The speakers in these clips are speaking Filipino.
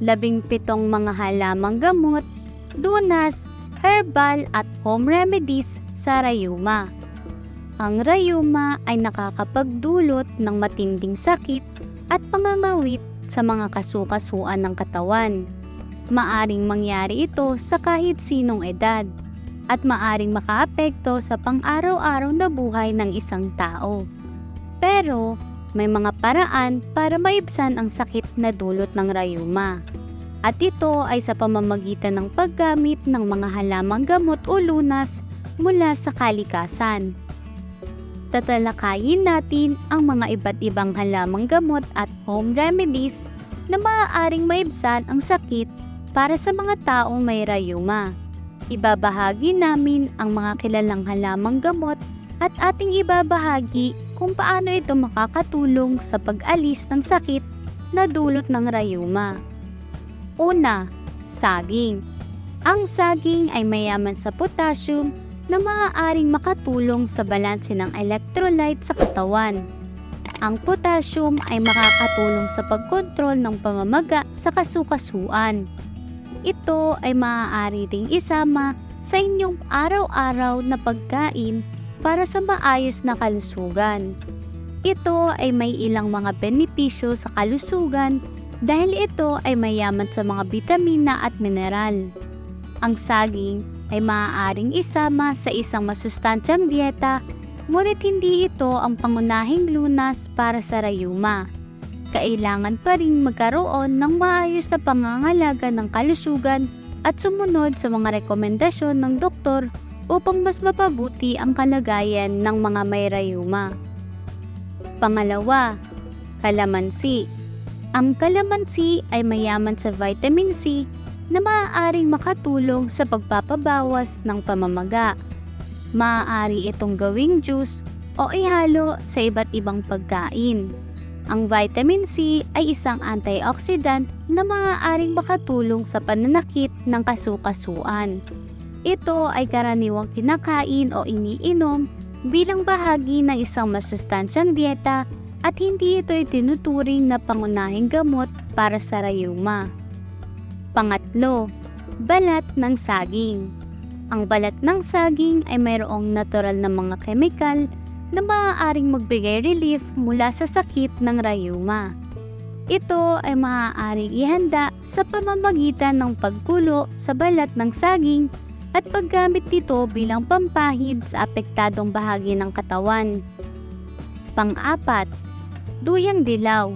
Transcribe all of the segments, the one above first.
labing pitong mga halamang gamot, lunas, herbal at home remedies sa rayuma. Ang rayuma ay nakakapagdulot ng matinding sakit at pangangawit sa mga kasukasuan ng katawan. Maaring mangyari ito sa kahit sinong edad at maaring makaapekto sa pang-araw-araw na buhay ng isang tao. Pero may mga paraan para maibsan ang sakit na dulot ng rayuma. At ito ay sa pamamagitan ng paggamit ng mga halamang gamot o lunas mula sa kalikasan. Tatalakayin natin ang mga iba't ibang halamang gamot at home remedies na maaaring maibsan ang sakit para sa mga taong may rayuma. Ibabahagi namin ang mga kilalang halamang gamot at ating ibabahagi kung paano ito makakatulong sa pag-alis ng sakit na dulot ng rayuma. Una, saging. Ang saging ay mayaman sa potassium na maaaring makatulong sa balanse ng electrolyte sa katawan. Ang potassium ay makakatulong sa pagkontrol ng pamamaga sa kasukasuan. Ito ay maaari ring isama sa inyong araw-araw na pagkain para sa maayos na kalusugan. Ito ay may ilang mga benepisyo sa kalusugan dahil ito ay mayaman sa mga bitamina at mineral. Ang saging ay maaaring isama sa isang masustansyang dieta ngunit hindi ito ang pangunahing lunas para sa rayuma. Kailangan pa rin magkaroon ng maayos na pangangalaga ng kalusugan at sumunod sa mga rekomendasyon ng doktor upang mas mapabuti ang kalagayan ng mga may rayuma. Pangalawa, kalamansi. Ang kalamansi ay mayaman sa vitamin C na maaaring makatulong sa pagpapabawas ng pamamaga. Maaari itong gawing juice o ihalo sa iba't ibang pagkain. Ang vitamin C ay isang antioxidant na maaaring makatulong sa pananakit ng kasukasuan. Ito ay karaniwang kinakain o iniinom bilang bahagi ng isang masustansyang dieta at hindi ito itinuturing na pangunahing gamot para sa rayuma. Pangatlo, balat ng saging. Ang balat ng saging ay mayroong natural na mga kemikal na maaaring magbigay relief mula sa sakit ng rayuma. Ito ay maaaring ihanda sa pamamagitan ng pagkulo sa balat ng saging at paggamit nito bilang pampahid sa apektadong bahagi ng katawan. Pang-apat, duyang dilaw.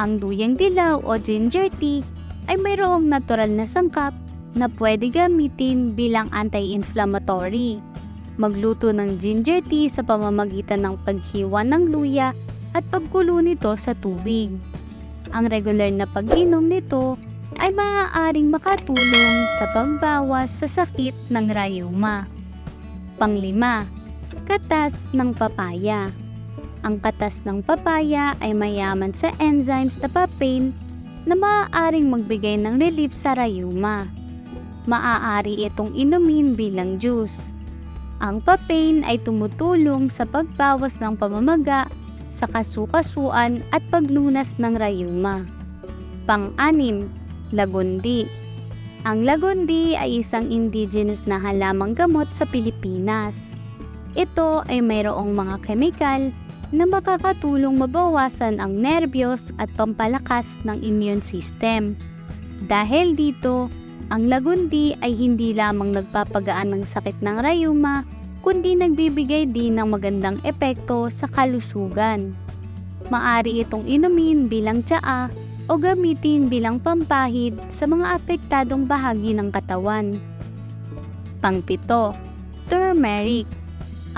Ang duyang dilaw o ginger tea ay mayroong natural na sangkap na pwede gamitin bilang anti-inflammatory. Magluto ng ginger tea sa pamamagitan ng paghiwa ng luya at pagkulo nito sa tubig. Ang regular na pag-inom nito ay maaaring makatulong sa pagbawas sa sakit ng rayuma. Panglima, katas ng papaya. Ang katas ng papaya ay mayaman sa enzymes na papain na maaaring magbigay ng relief sa rayuma. Maaari itong inumin bilang juice. Ang papain ay tumutulong sa pagbawas ng pamamaga sa kasukasuan at paglunas ng rayuma. Pang-anim, lagundi. Ang lagundi ay isang indigenous na halamang gamot sa Pilipinas. Ito ay mayroong mga kemikal na makakatulong mabawasan ang nerbiyos at pampalakas ng immune system. Dahil dito, ang lagundi ay hindi lamang nagpapagaan ng sakit ng rayuma, kundi nagbibigay din ng magandang epekto sa kalusugan. Maari itong inumin bilang tsaa o gamitin bilang pampahid sa mga apektadong bahagi ng katawan. Pangpito, turmeric.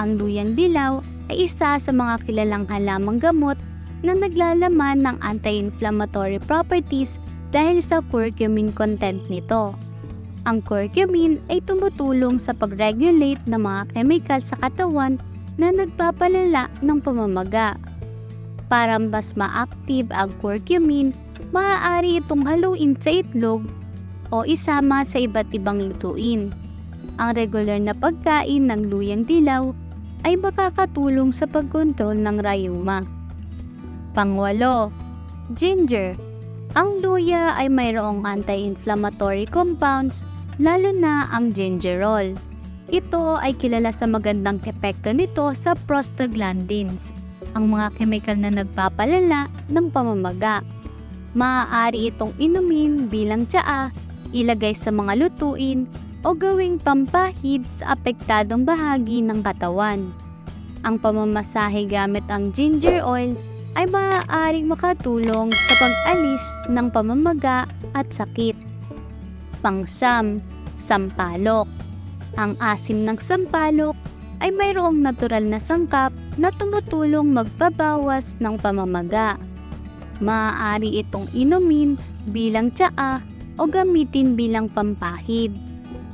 Ang luyang dilaw ay isa sa mga kilalang halamang gamot na naglalaman ng anti-inflammatory properties dahil sa curcumin content nito. Ang curcumin ay tumutulong sa pag-regulate ng mga chemical sa katawan na nagpapalala ng pamamaga. Para mas ma-active ang curcumin, maaari itong haluin sa itlog o isama sa iba't ibang lutuin. Ang regular na pagkain ng luyang dilaw ay makakatulong sa pagkontrol ng rayuma. Pangwalo, ginger. Ang luya ay mayroong anti-inflammatory compounds, lalo na ang gingerol. Ito ay kilala sa magandang epekto nito sa prostaglandins, ang mga kemikal na nagpapalala ng pamamaga. Maaari itong inumin bilang tsaa, ilagay sa mga lutuin, o gawing pampahid sa apektadong bahagi ng katawan. Ang pamamasahe gamit ang ginger oil ay maaaring makatulong sa pag-alis ng pamamaga at sakit. Pangsyam, sampalok. Ang asim ng sampalok ay mayroong natural na sangkap na tumutulong magpabawas ng pamamaga. Maaari itong inumin bilang tsaa o gamitin bilang pampahid.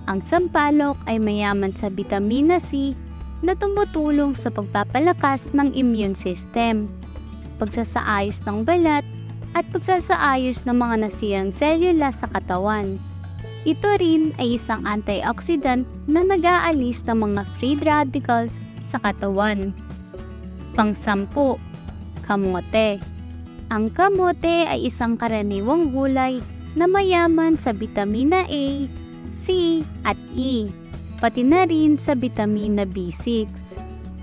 Ang sampalok ay mayaman sa vitamina C na tumutulong sa pagpapalakas ng immune system, pagsasaayos ng balat, at pagsasaayos ng mga nasirang selula sa katawan. Ito rin ay isang antioxidant na nag-aalis ng mga free radicals sa katawan. Pangsampu, kamote. Ang kamote ay isang karaniwang gulay na mayaman sa vitamina A, C at E, pati na rin sa vitamina B6.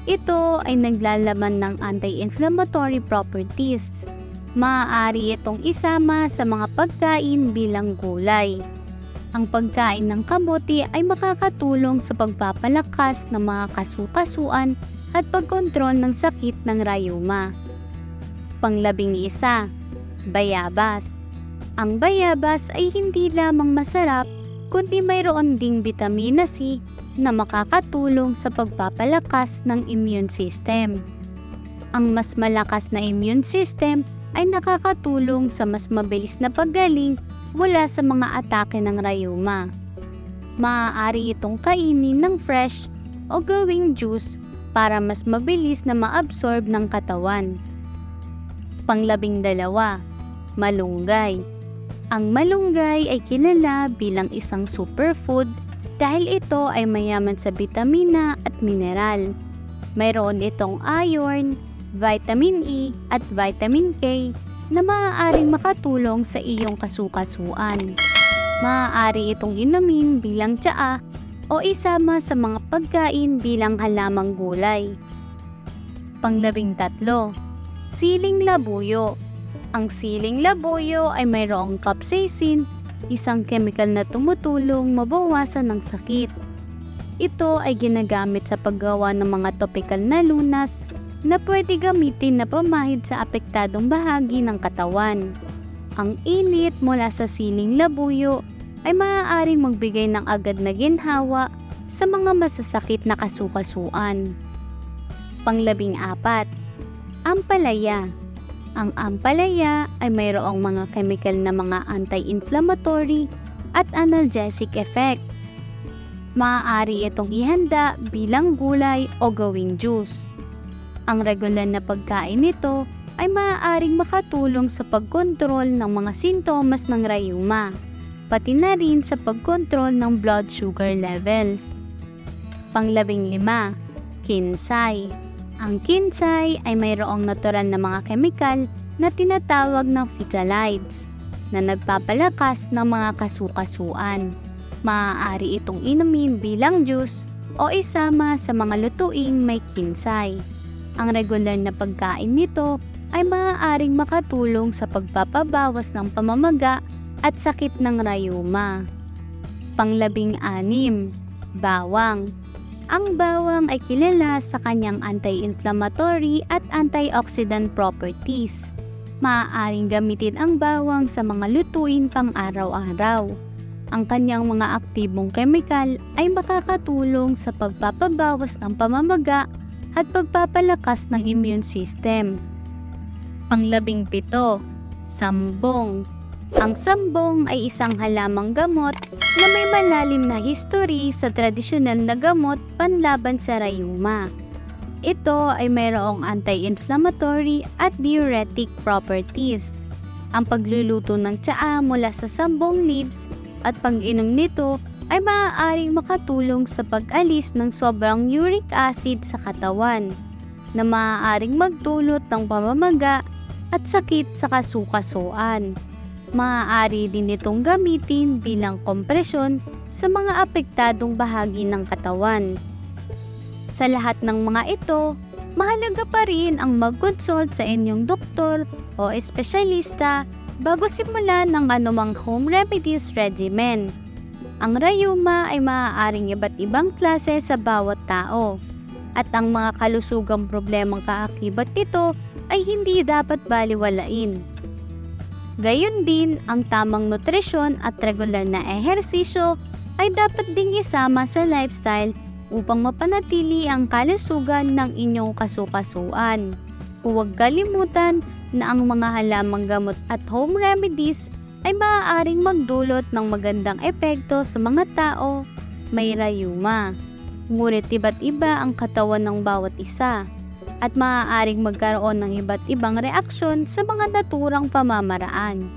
Ito ay naglalaman ng anti-inflammatory properties. Maaari itong isama sa mga pagkain bilang gulay. Ang pagkain ng kamote ay makakatulong sa pagpapalakas ng mga kasukasuan at pagkontrol ng sakit ng rayuma. Panglabing isa, bayabas. Ang bayabas ay hindi lamang masarap kundi mayroon ding vitamina C na makakatulong sa pagpapalakas ng immune system. Ang mas malakas na immune system ay nakakatulong sa mas mabilis na paggaling mula sa mga atake ng rayuma. Maaari itong kainin ng fresh o gawing juice para mas mabilis na maabsorb ng katawan. Panglabing dalawa, malunggay. Ang malunggay ay kilala bilang isang superfood dahil ito ay mayaman sa bitamina at mineral. Mayroon itong iron, vitamin E at vitamin K na maaaring makatulong sa iyong kasukasuan. Maaari itong inumin bilang tsaa o isama sa mga pagkain bilang halamang gulay. Panglabing tatlo, siling labuyo. Ang siling labuyo ay mayroong capsaicin, isang chemical na tumutulong mabawasan ng sakit. Ito ay ginagamit sa paggawa ng mga topical na lunas na pwede gamitin na pamahid sa apektadong bahagi ng katawan. Ang init mula sa siling labuyo ay maaaring magbigay ng agad na ginhawa sa mga masasakit na kasukasuan. Panglabing apat, ampalaya. Ang ampalaya ay mayroong mga chemical na mga anti-inflammatory at analgesic effects. Maaari itong ihanda bilang gulay o gawing juice. Ang regular na pagkain nito ay maaaring makatulong sa pagkontrol ng mga sintomas ng rayuma, pati na rin sa pagkontrol ng blood sugar levels. Panglabing lima, kinsay. Ang kinsay ay mayroong natural na mga kemikal na tinatawag ng phytalides na nagpapalakas ng mga kasukasuan. Maaari itong inumin bilang juice o isama sa mga lutuing may kinsay. Ang regular na pagkain nito ay maaaring makatulong sa pagpapabawas ng pamamaga at sakit ng rayuma. Panglabing anim, bawang. Ang bawang ay kilala sa kanyang anti-inflammatory at antioxidant properties. Maaaring gamitin ang bawang sa mga lutuin pang araw-araw. Ang kanyang mga aktibong kemikal ay makakatulong sa pagpapabawas ng pamamaga at pagpapalakas ng immune system. Panglabing pito, sambong. Ang sambong ay isang halamang gamot na may malalim na history sa tradisyonal na gamot panlaban sa rayuma. Ito ay mayroong anti-inflammatory at diuretic properties. Ang pagluluto ng tsaa mula sa sambong leaves at pag-inom nito ay maaaring makatulong sa pag-alis ng sobrang uric acid sa katawan na maaaring magdulot ng pamamaga at sakit sa kasukasuan. Maaari din itong gamitin bilang kompresyon sa mga apektadong bahagi ng katawan. Sa lahat ng mga ito, mahalaga pa rin ang mag-consult sa inyong doktor o espesyalista bago simulan ng anumang home remedies regimen. Ang rayuma ay maaaring iba't ibang klase sa bawat tao at ang mga kalusugang problemang kaakibat nito ay hindi dapat baliwalain. Gayon din, ang tamang nutrisyon at regular na ehersisyo ay dapat ding isama sa lifestyle upang mapanatili ang kalusugan ng inyong kasukasuan. Huwag kalimutan na ang mga halamang gamot at home remedies ay maaaring magdulot ng magandang epekto sa mga tao may rayuma. Ngunit iba't iba ang katawan ng bawat isa at maaaring magkaroon ng iba't ibang reaksyon sa mga naturang pamamaraan.